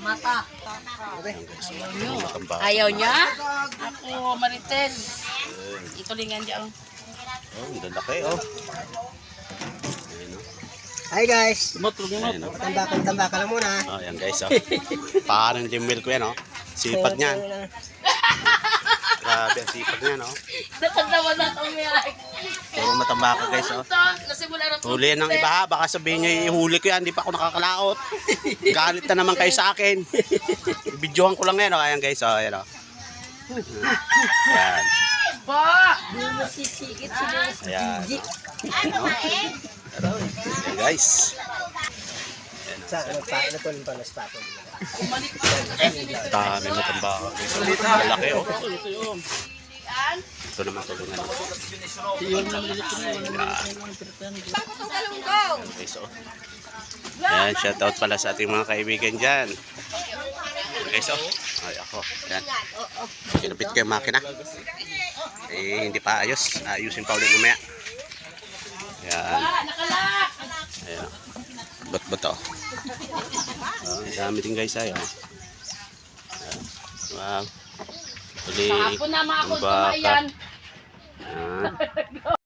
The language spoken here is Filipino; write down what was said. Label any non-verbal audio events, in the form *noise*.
Mata. Ayaw niya? Ako, Maritel. Itulingan niya. oh. Oh, ang oh. Ayan oh. Hi guys. Ayan oh. Tambakan, tambakan lang muna. Oh, ayan guys oh. Parang Jimwell ko yan oh. Sipag niyan. Grabe ang sipag niyan oh. Natanda na itong miyak. Puro matamba ka guys oh. Ito, nasimula na Huli yan ng iba ha. Baka sabihin nyo ihuli ko yan. Di pa ako nakakalaot. Galit na naman kayo sa akin. Videohan ko lang yan. Oh. Ayan guys. Oh, ayan, oh. Ayan. Ba! Ayan. Ayan guys. Sa ano pa, ano to pa na spot. Dami guys. Oh. Malaki oh. Ito naman tulungan. Ayan guys. Oh. Ayan. Shout out pala sa ating mga kaibigan dyan. Guys. Oh. Ay ako. Ayan. Kinapit ko yung makina. Eh, hindi pa ayos. Ayusin pa ulit mamaya. Ayan. Ayan. Ba't ba't oh. Oh, ang dami din guys ayo. Ayan. Wow. Uli. Kahapon na mga kung tumayan. Ayan. *laughs*